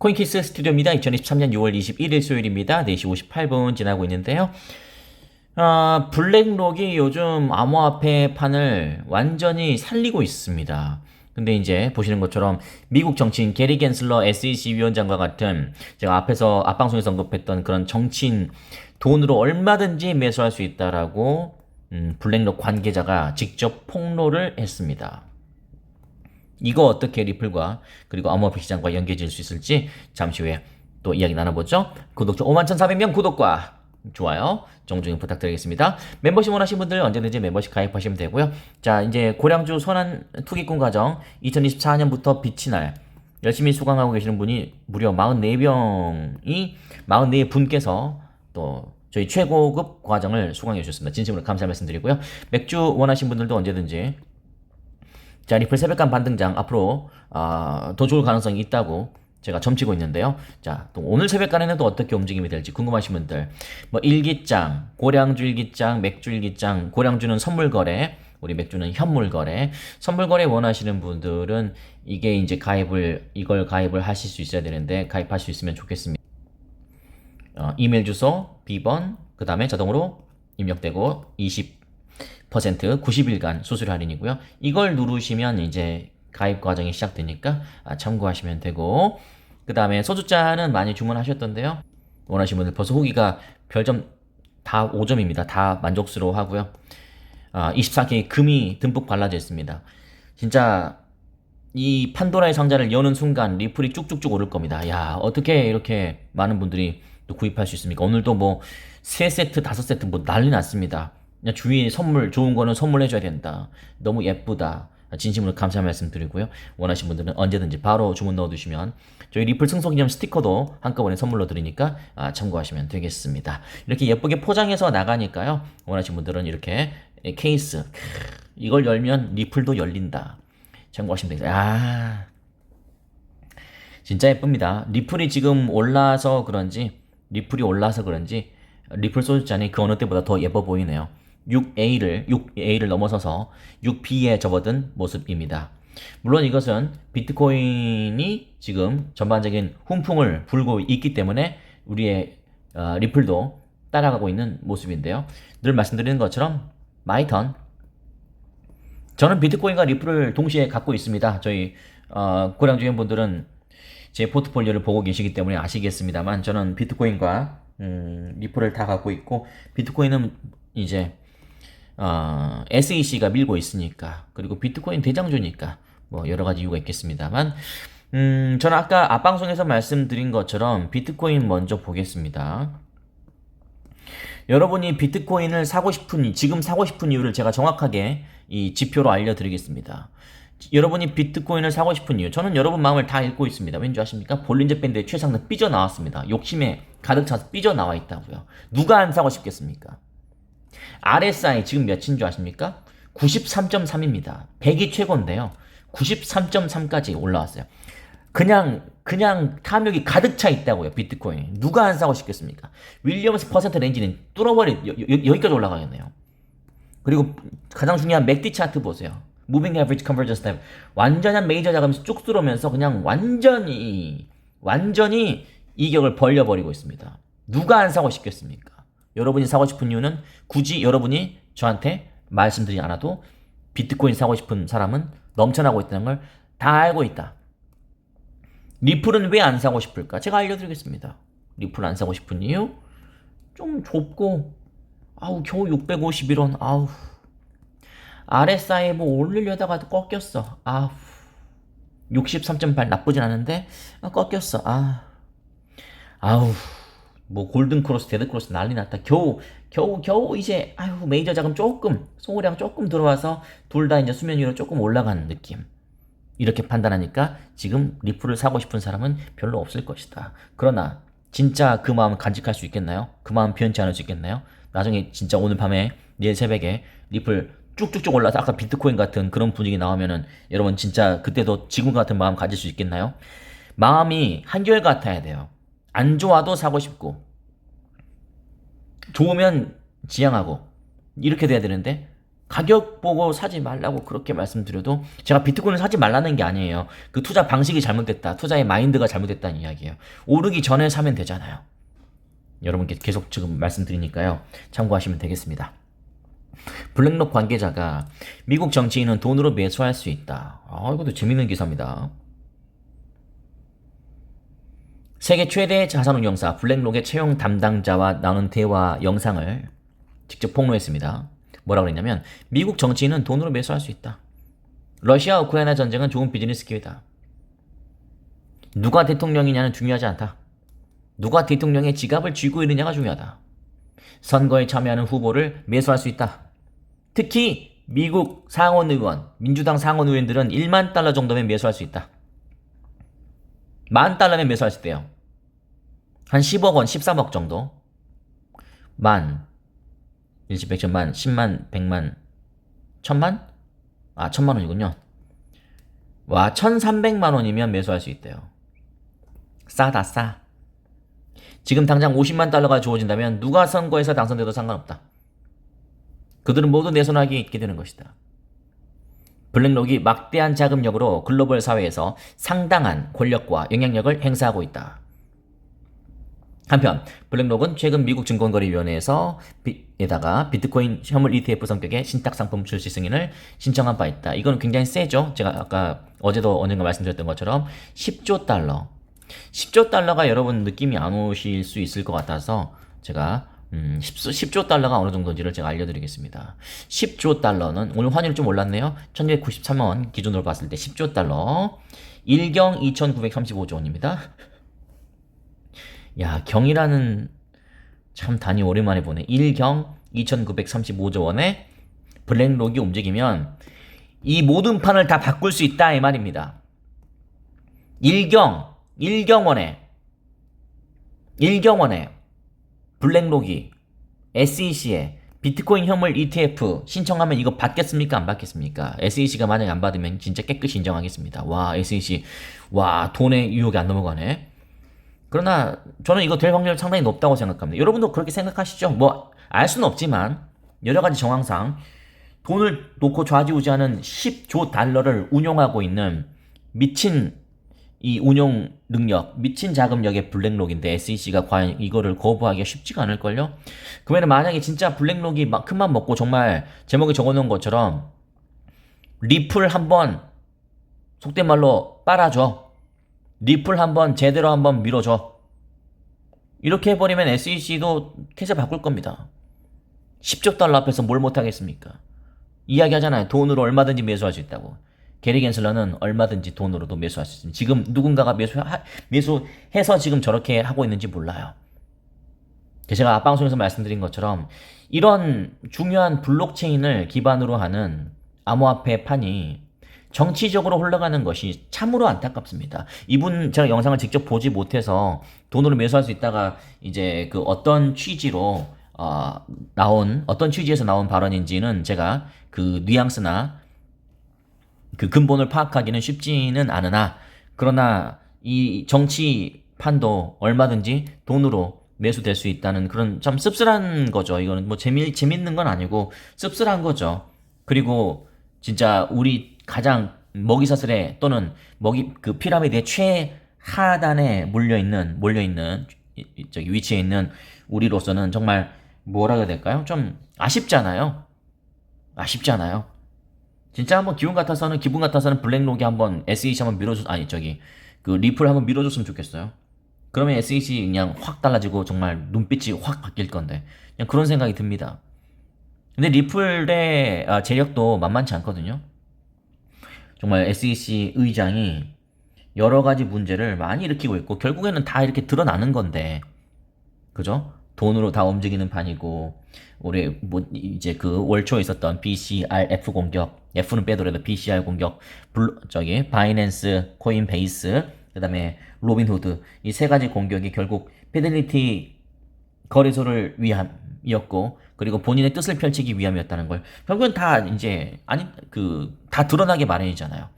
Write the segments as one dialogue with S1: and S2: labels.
S1: 코인키스 스튜디오입니다. 2023년 6월 21일 수요일입니다. 4시 58분 지나고 있는데요. 아, 블랙록이 요즘 암호화폐 판을 완전히 살리고 있습니다. 근데 이제 보시는 것처럼 미국 정치인 게리 겐슬러 SEC 위원장과 같은 제가 앞에서 앞방송에서 언급했던 그런 정치인 돈으로 얼마든지 매수할 수 있다라고 음, 블랙록 관계자가 직접 폭로를 했습니다. 이거 어떻게 리플과 그리고 암호화폐 시장과 연계질 수 있을지 잠시 후에 또 이야기 나눠보죠. 구독자 51,400명 구독과 좋아요 정중히 부탁드리겠습니다. 멤버십 원하시는 분들 언제든지 멤버십 가입하시면 되고요. 자 이제 고량주 선한 투기꾼 과정 2024년부터 빛이 날 열심히 수강하고 계시는 분이 무려 44명이 44분께서 또 저희 최고급 과정을 수강해 주셨습니다. 진심으로 감사 말씀드리고요. 맥주 원하시는 분들도 언제든지 자, 리플 새벽간 반등장 앞으로 아, 더 좋을 가능성이 있다고 제가 점치고 있는데요. 자, 또 오늘 새벽간에는 또 어떻게 움직임이 될지 궁금하신 분들, 뭐 일기장, 고량주 일기장, 맥주 일기장, 고량주는 선물 거래, 우리 맥주는 현물 거래, 선물 거래 원하시는 분들은 이게 이제 가입을 이걸 가입을 하실 수 있어야 되는데 가입할 수 있으면 좋겠습니다. 어, 이메일 주소, 비번, 그 다음에 자동으로 입력되고 20 퍼센트 90일간 수수료 할인이고요. 이걸 누르시면 이제 가입 과정이 시작되니까 아, 참고하시면 되고 그 다음에 소주잔은 많이 주문하셨던데요. 원하시는 분들 벌써 후기가 별점 다 5점입니다. 다 만족스러워 하고요. 아, 24K 금이 듬뿍 발라져 있습니다. 진짜 이 판도라의 상자를 여는 순간 리플이 쭉쭉쭉 오를 겁니다. 야 어떻게 이렇게 많은 분들이 또 구입할 수 있습니까? 오늘도 뭐 3세트, 5세트 뭐 난리 났습니다. 그냥 주위에 선물 좋은 거는 선물해줘야 된다. 너무 예쁘다. 진심으로 감사 말씀 드리고요. 원하시는 분들은 언제든지 바로 주문 넣어두시면 저희 리플 승소 기념 스티커도 한꺼번에 선물로 드리니까 아, 참고하시면 되겠습니다. 이렇게 예쁘게 포장해서 나가니까요. 원하시는 분들은 이렇게 케이스 이걸 열면 리플도 열린다. 참고하시면 되겠습니다. 아 진짜 예쁩니다. 리플이 지금 올라서 그런지 리플이 올라서 그런지 리플 소주잔이 그 어느 때보다 더 예뻐 보이네요. 6A를 6A를 넘어서서 6B에 접어든 모습입니다. 물론 이것은 비트코인이 지금 전반적인 훈풍을 불고 있기 때문에 우리의 어, 리플도 따라가고 있는 모습인데요. 늘 말씀드리는 것처럼 마이턴 저는 비트코인과 리플을 동시에 갖고 있습니다. 저희 어, 고량 주행 분들은 제 포트폴리오를 보고 계시기 때문에 아시겠습니다만 저는 비트코인과 음, 리플을 다 갖고 있고 비트코인은 이제 어, SEC가 밀고 있으니까 그리고 비트코인 대장주니까 뭐 여러 가지 이유가 있겠습니다만 음, 저는 아까 앞방송에서 말씀드린 것처럼 비트코인 먼저 보겠습니다. 여러분이 비트코인을 사고 싶은 지금 사고 싶은 이유를 제가 정확하게 이 지표로 알려드리겠습니다. 여러분이 비트코인을 사고 싶은 이유 저는 여러분 마음을 다 읽고 있습니다. 왠지 아십니까? 볼린저 밴드의 최상급 삐져나왔습니다. 욕심에 가득 차서 삐져나와 있다고요. 누가 안 사고 싶겠습니까? RSI 지금 몇인 줄 아십니까? 93.3입니다. 100이 최고인데요. 93.3까지 올라왔어요. 그냥 그냥 탐욕이 가득 차 있다고요. 비트코인. 누가 안 사고 싶겠습니까? 윌리엄스 퍼센트 렌지는 뚫어버리 여, 여, 기까지 올라가겠네요. 그리고 가장 중요한 맥디 차트 보세요. 무빙 에버리지 컨버전스 타임 완전한 메이저 자금이 쭉 들어오면서 그냥 완전히 완전히 이격을 벌려버리고 있습니다. 누가 안 사고 싶겠습니까? 여러분이 사고 싶은 이유는 굳이 여러분이 저한테 말씀드리지 않아도 비트코인 사고 싶은 사람은 넘쳐나고 있다는 걸 다 알고 있다. 리플은 왜 안 사고 싶을까? 제가 알려드리겠습니다. 리플 안 사고 싶은 이유? 좀 좁고, 아우, 겨우 651원, 아우. RSI 뭐 올리려다가도 꺾였어. 아우. 63.8 나쁘진 않은데, 아, 꺾였어. 아. 아우. 뭐 골든 크로스, 데드 크로스 난리 났다. 겨우 겨우 겨우 이제 아유 메이저 자금 조금 소고량 조금 들어와서 둘 다 이제 수면 위로 조금 올라가는 느낌. 이렇게 판단하니까 지금 리플을 사고 싶은 사람은 별로 없을 것이다. 그러나 진짜 그 마음 간직할 수 있겠나요? 그 마음 변치 않을 수 있겠나요? 나중에 진짜 오늘 밤에 내일 새벽에 리플 쭉쭉쭉 올라서 아까 비트코인 같은 그런 분위기 나오면은 여러분 진짜 그때도 지금 같은 마음 가질 수 있겠나요? 마음이 한결 같아야 돼요. 안 좋아도 사고 싶고 좋으면 지향하고 이렇게 돼야 되는데 가격 보고 사지 말라고 그렇게 말씀드려도 제가 비트코인을 사지 말라는 게 아니에요. 그 투자 방식이 잘못됐다. 투자의 마인드가 잘못됐다는 이야기예요. 오르기 전에 사면 되잖아요. 여러분께 계속 지금 말씀드리니까요. 참고하시면 되겠습니다. 블랙록 관계자가 미국 정치인은 돈으로 매수할 수 있다. 아, 이것도 재밌는 기사입니다. 세계 최대 자산운용사 블랙록의 채용 담당자와 나눈 대화 영상을 직접 폭로했습니다. 뭐라고 그랬냐면 미국 정치인은 돈으로 매수할 수 있다. 러시아 우크라이나 전쟁은 좋은 비즈니스 기회다. 누가 대통령이냐는 중요하지 않다. 누가 대통령의 지갑을 쥐고 있느냐가 중요하다. 선거에 참여하는 후보를 매수할 수 있다. 특히 미국 상원 의원, 민주당 상원 의원들은 1만 달러 정도면 매수할 수 있다. 만 달러면 수 있대요. 한 10억 원, 13억 정도. 만, 일시백천만, 10만, 100만, 천만? 아, 천만 원이군요. 와, 1300만 원이면 매수할 수 있대요. 싸다, 싸. 지금 당장 50만 달러가 주어진다면 누가 선거에서 당선돼도 상관없다. 그들은 모두 내 손아귀에 있게 되는 것이다. 블랙록이 막대한 자금력으로 글로벌 사회에서 상당한 권력과 영향력을 행사하고 있다. 한편 블랙록은 최근 미국 증권거래위원회에서 에다가 비트코인 현물 ETF 성격의 신탁 상품 출시 승인을 신청한 바 있다. 이건 굉장히 세죠. 제가 아까 어제도 언젠가 말씀드렸던 것처럼 10조 달러. 10조 달러가 여러분 느낌이 안 오실 수 있을 것 같아서 제가 음, 10, 조 달러가 어느 정도인지를 제가 알려드리겠습니다. 10조 달러는 오늘 환율이 좀 올랐네요. 1293원 기준으로 봤을 때 10조 달러 1경 2935조 원입니다. 야 경이라는 참 단위 오랜만에 보네. 1경 2935조 원에 블랙록이 움직이면 이 모든 판을 다 바꿀 수 있다 이 말입니다. 1경 1경원에 1경원에 블랙록이 SEC에 비트코인 현물 ETF 신청하면 이거 받겠습니까? 안 받겠습니까? SEC가 만약에 안 받으면 진짜 깨끗이 인정하겠습니다. 와, SEC. 와, 돈의 유혹이 안 넘어가네. 그러나 저는 이거 될 확률 상당히 높다고 생각합니다. 여러분도 그렇게 생각하시죠? 뭐, 알 수는 없지만, 여러 가지 정황상 돈을 놓고 좌지우지하는 10조 달러를 운용하고 있는 미친 이 운용 능력, 미친 자금력의 블랙록인데 SEC가 과연 이거를 거부하기가 쉽지가 않을걸요? 그러면 만약에 진짜 블랙록이 막 큰맘 먹고 정말 제목에 적어놓은 것처럼 리플 한번 속된 말로 빨아줘. 리플 한번 제대로 한번 밀어줘. 이렇게 해버리면 SEC도 태세 바꿀 겁니다. 10조 달러 앞에서 뭘 못하겠습니까? 이야기 하잖아요. 돈으로 얼마든지 매수할 수 있다고. 게리 겐슬러는 얼마든지 돈으로도 매수할 수 있습니다. 지금 누군가가 매수, 매수해서 지금 저렇게 하고 있는지 몰라요. 제가 앞방송에서 말씀드린 것처럼 이런 중요한 블록체인을 기반으로 하는 암호화폐 판이 정치적으로 흘러가는 것이 참으로 안타깝습니다. 이분 제가 영상을 직접 보지 못해서 돈으로 매수할 수 있다가 이제 그 어떤 취지로 어, 나온 어떤 취지에서 나온 발언인지는 제가 그 뉘앙스나 그 근본을 파악하기는 쉽지는 않으나 그러나 이 정치판도 얼마든지 돈으로 매수될 수 있다는 그런 참 씁쓸한 거죠. 이거는 뭐 재미 재밌는 건 아니고 씁쓸한 거죠. 그리고 진짜 우리 가장 먹이사슬에 또는 먹이 그 피라미드의 최하단에 몰려 있는 몰려 있는 저기 위치에 있는 우리로서는 정말 뭐라 해야 될까요? 좀 아쉽잖아요. 아쉽잖아요. 진짜 한번 기분 같아서는 기분 같아서는 블랙록이 한번 SEC 한번 밀어줬 아니 저기 그 리플 한번 밀어줬으면 좋겠어요. 그러면 SEC 그냥 확 달라지고 정말 눈빛이 확 바뀔 건데 그냥 그런 생각이 듭니다. 근데 리플의 아, 재력도 만만치 않거든요. 정말 SEC 의장이 여러 가지 문제를 많이 일으키고 있고 결국에는 다 이렇게 드러나는 건데 그죠? 돈으로 다 움직이는 판이고 올해 뭐 이제 그 월초에 있었던 BCRF 공격, F는 빼더라도 BCR 공격, 블 저기 바이낸스, 코인베이스, 그다음에 로빈후드 이 세 가지 공격이 결국 페델리티 거래소를 위함이었고 그리고 본인의 뜻을 펼치기 위함이었다는 걸 결국은 다 이제 아니 그 다 드러나게 마련이잖아요.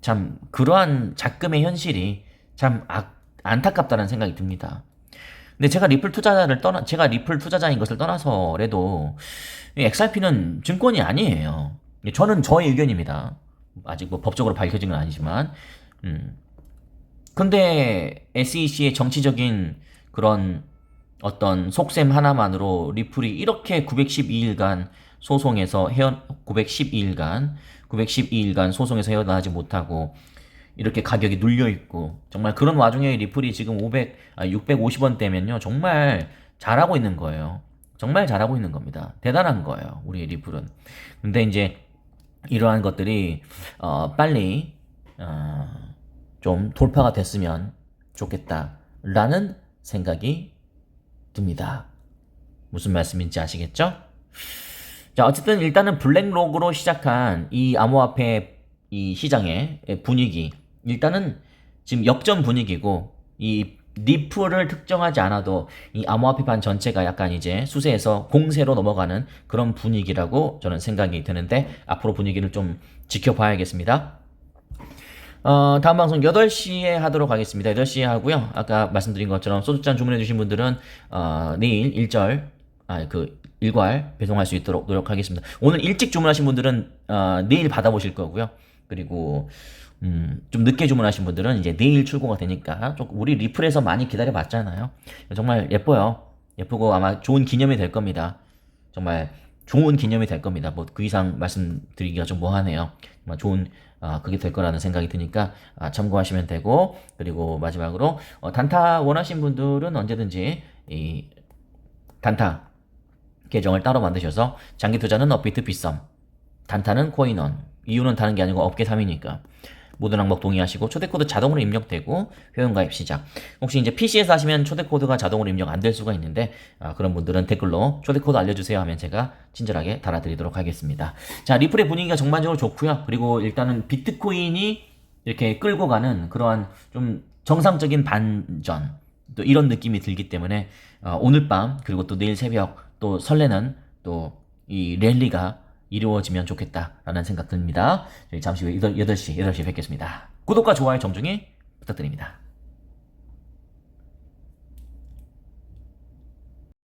S1: 참 그러한 작금의 현실이 참 아, 안타깝다는 생각이 듭니다. 근데 제가 리플 투자자를 떠나 제가 리플 투자자인 것을 떠나서라도 이 XRP는 증권이 아니에요. 저는 저의 의견입니다. 아직 뭐 법적으로 밝혀진 건 아니지만, 음. 근데 SEC의 정치적인 그런 어떤 속셈 하나만으로 리플이 이렇게 912일간 소송에서 헤어 912일간 912일간 소송에서 헤어나지 못하고 이렇게 가격이 눌려 있고 정말 그런 와중에 리플이 지금 500 아, 650원대면요 정말 잘하고 있는 거예요. 정말 잘하고 있는 겁니다. 대단한 거예요. 우리 리플은. 근데 이제 이러한 것들이 어, 빨리 어, 좀 돌파가 됐으면 좋겠다라는 생각이 듭니다. 무슨 말씀인지 아시겠죠? 자, 어쨌든 일단은 블랙록으로 시작한 이 암호화폐 이 시장의 분위기 일단은 지금 역전 분위기고 이 리플을 특정하지 않아도 이 암호화폐 반 전체가 약간 이제 수세에서 공세로 넘어가는 그런 분위기라고 저는 생각이 드는데 앞으로 분위기를 좀 지켜봐야겠습니다. 어, 다음 방송 8시에 하도록 하겠습니다. 8시에 하고요. 아까 말씀드린 것처럼 소주잔 주문해주신 분들은 어, 내일 일절 아, 그 일괄 배송할 수 있도록 노력하겠습니다. 오늘 일찍 주문하신 분들은 어, 내일 받아보실 거고요. 그리고 음, 좀 늦게 주문하신 분들은 이제 내일 출고가 되니까 좀 우리 리플에서 많이 기다려 봤잖아요. 정말 예뻐요. 예쁘고 아마 좋은 기념이 될 겁니다. 정말 좋은 기념이 될 겁니다. 뭐 그 이상 말씀드리기가 좀 뭐하네요. 정말 좋은 아, 그게 될 거라는 생각이 드니까 아, 참고하시면 되고 그리고 마지막으로 어, 단타 원하신 분들은 언제든지 이 단타 계정을 따로 만드셔서 장기 투자는 업비트 비썸 단타는 코인원 이유는 다른 게 아니고 업계 3위니까. 모든 항목 동의하시고 초대코드 자동으로 입력되고 회원가입 시작. 혹시 이제 PC에서 하시면 초대코드가 자동으로 입력 안 될 수가 있는데 아, 그런 분들은 댓글로 초대코드 알려주세요 하면 제가 친절하게 달아드리도록 하겠습니다. 자 리플의 분위기가 전반적으로 좋고요. 그리고 일단은 비트코인이 이렇게 끌고 가는 그러한 좀 정상적인 반전 또 이런 느낌이 들기 때문에 어, 오늘 밤 그리고 또 내일 새벽 또 설레는 또 이 랠리가 이루어지면 좋겠다라는 생각 듭니다. 저희 잠시 후에 8시, 8시 뵙겠습니다. 구독과 좋아요 정중히 부탁드립니다.